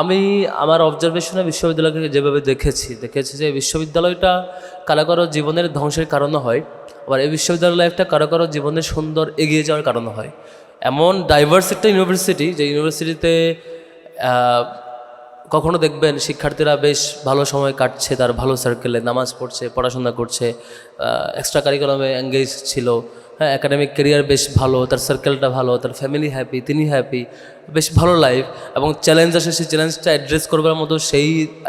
আমি আমার অবজারভেশনে বিশ্ববিদ্যালয়কে যেভাবে দেখেছি দেখেছি যে বিশ্ববিদ্যালয়টা কারও কারও জীবনের ধ্বংসের কারণও হয়, আবার এই বিশ্ববিদ্যালয় লাইফটা কারও কারও জীবনের সুন্দর এগিয়ে যাওয়ার কারণ হয়। এমন ডাইভার্স একটা ইউনিভার্সিটি যে ইউনিভার্সিটিতে কখনো দেখবেন শিক্ষার্থীরা বেশ ভালো সময় কাটছে, তার ভালো সার্কেলে নামাজ পড়ছে, পড়াশোনা করছে এক্সট্রা কারিকুলামে এঙ্গেজ ছিল। হ্যাঁ একাডেমিক কেরিয়ার বেশ ভালো, তার সার্কেলটা ভালো, তার ফ্যামিলি হ্যাপি তিনি হ্যাপি বেশ ভালো লাইফ এবং চ্যালেঞ্জ আসে, সেই চ্যালেঞ্জটা অ্যাড্রেস করবার মতো সেই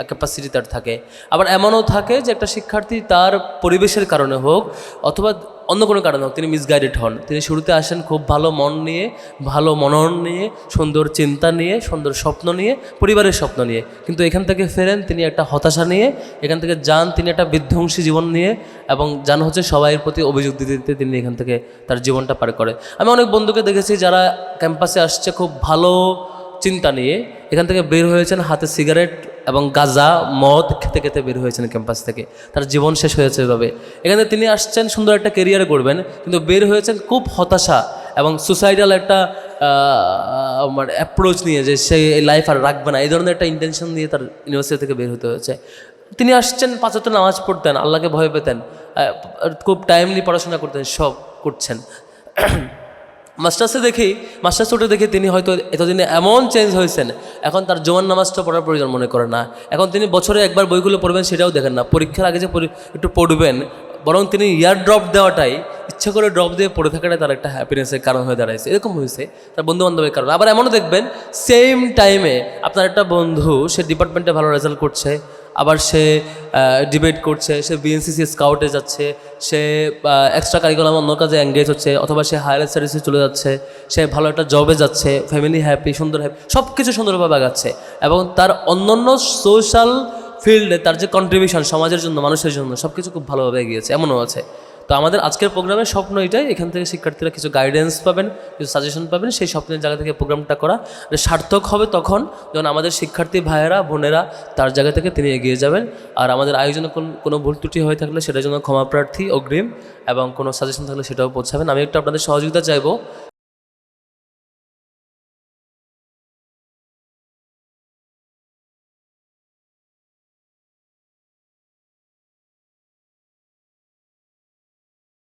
ক্যাপাসিটি তার থাকে। আবার এমনও থাকে যে একটা শিক্ষার্থী তার পরিবেশের কারণে হোক অথবা অন্য কোনো কারণে হোক, তিনি মিসগাইডেড হন। তিনি শুরুতে আসেন খুব ভালো মন নিয়ে, ভালো মনন নিয়ে, সুন্দর চিন্তা নিয়ে, সুন্দর স্বপ্ন নিয়ে, পরিবারের স্বপ্ন নিয়ে। কিন্তু এখান থেকে ফেরেন, তিনি একটা হতাশা নিয়ে, এখান থেকে যান তিনি একটা বিধ্বংসী জীবন নিয়ে, এবং যান হচ্ছে সবাইয়ের প্রতি অভিযোগ দিতে দিতে তিনি এখান থেকে তার জীবনটা পার করে। আমি অনেক বন্ধুকে দেখেছি যারা ক্যাম্পাসে আসছে খুব ভালো চিন্তা নিয়ে, এখান থেকে বের হয়েছেন হাতে সিগারেট এবং গাজা, মদ খেতে খেতে বের হয়েছেন ক্যাম্পাস থেকে। তার জীবন শেষ হয়েছে এভাবে। এখানে তিনি আসছেন, সুন্দর একটা কেরিয়ার করবেন, কিন্তু বের হয়েছেন খুব হতাশা এবং সুসাইডাল একটা মানে অ্যাপ্রোচ নিয়ে যে সে এই লাইফ আর রাখবে না। এই ধরনের একটা ইন্টেনশন নিয়ে তার ইউনিভার্সিটি থেকে বের হতে হয়েছে। তিনি আসছেন পাঁচত্ব নামাজ পড়তেন, আল্লাহকে ভয় পেতেন খুব টাইমলি পড়াশোনা করতেন, সব করছেন। মাস্টার্সে দেখি, মাস্টার্স উঠে দেখি তিনি হয়তো এতদিনে এমন চেঞ্জ হয়েছেন এখন তার জোয়ান নামাজটা পড়ার প্রয়োজন মনে করে না। এখন তিনি বছরে একবার বইগুলো পড়বেন সেটাও দেখেন না। পরীক্ষার আগে যে একটু পড়বেন, বরং তিনি ইয়ার ড্রপ দেওয়াটাই ইচ্ছা করে ড্রপ দিয়ে পড়ে থাকাটাই তার একটা হ্যাপিনেসের কারণ হয়ে দাঁড়াইছে। এরকম হয়েছে তার বন্ধু বান্ধবের কারণে। আবার এমনও দেখবেন সেম টাইমে আপনার একটা বন্ধু সে ডিপার্টমেন্টে ভালো রেজাল্ট করছে আবার সে ডিবেট করছে, সে বিএনসিসি স্কাউটে যাচ্ছে, সে এক্সট্রা কারিকুলাম অন্য কাজে এঙ্গেজ হচ্ছে, অথবা সে হায়ার স্টাডিজে চলে যাচ্ছে, সে ভালো একটা জবে যাচ্ছে ফ্যামিলি হ্যাপি সুন্দর হ্যাপি সব কিছু সুন্দরভাবে আগাচ্ছে। এবং তার অন্যান্য সোশ্যাল ফিল্ডে তার যে কন্ট্রিবিউশন সমাজের জন্য, মানুষের জন্য সব কিছু খুব ভালোভাবে এগিয়েছে, এমনও আছে। তো আমাদের আজকের প্রোগ্রামে স্বপ্ন এটাই, এখান থেকে শিক্ষার্থীরা কিছু গাইডেন্স পাবেন, কিছু সাজেশন পাবেন, সেই স্বপ্নের জায়গা থেকে প্রোগ্রামটা করা। সার্থক হবে তখন, যখন আমাদের শিক্ষার্থী ভাইয়েরা, বোনেরা তার জায়গা থেকে তিনি এগিয়ে যাবেন। আর আমাদের আয়োজনে কোন- কোনো ভুল ত্রুটি হয়ে থাকলে সেটার জন্য ক্ষমা প্রার্থী, অগ্রিম, এবং কোনো সাজেশন থাকলে সেটাও পৌঁছাবেন। আমি একটু আপনাদের সহযোগিতা চাইব।